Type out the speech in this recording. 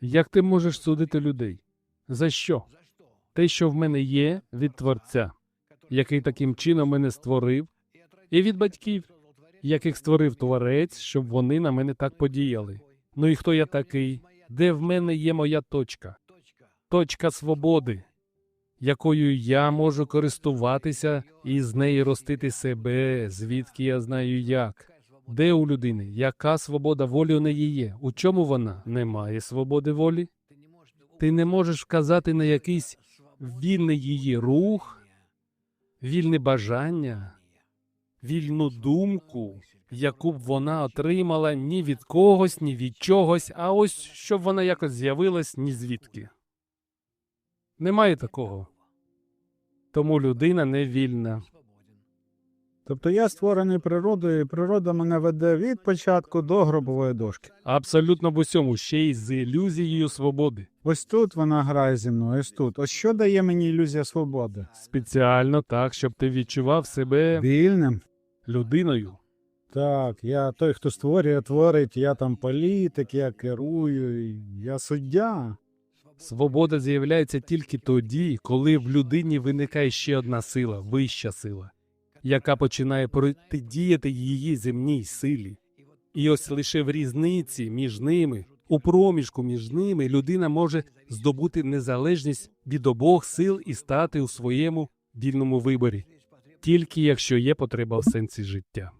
Як ти можеш судити людей? За що? Те, що в мене є від Творця, який таким чином мене створив, і від батьків, яких створив Творець, щоб вони на мене так подіяли. Ну і хто я такий? Де в мене є моя точка? Точка свободи, якою я можу користуватися і з неї ростити себе, звідки я знаю як. Де у людини? Яка свобода волі у неї є? У чому вона? Немає свободи волі? Ти не можеш вказати на якийсь вільний її рух, вільне бажання, вільну думку, яку б вона отримала ні від когось, ні від чогось, а ось щоб вона якось з'явилась ні звідки. Немає такого. Тому людина не вільна. Тобто я створений природою, і природа мене веде від початку до гробової дошки. Абсолютно в усьому, ще й з ілюзією свободи. Ось тут вона грає зі мною, ось тут. Ось що дає мені ілюзія свободи? Спеціально так, щоб ти відчував себе Вільним. людиною. Так, я той, хто створює, творить, я там політик, я керую, я суддя. Свобода з'являється тільки тоді, коли в людині виникає ще одна сила, вища сила, яка починає протидіяти її земній силі. І ось лише в різниці між ними, у проміжку між ними, людина може здобути незалежність від обох сил і стати у своєму вільному виборі, тільки якщо є потреба в сенсі життя.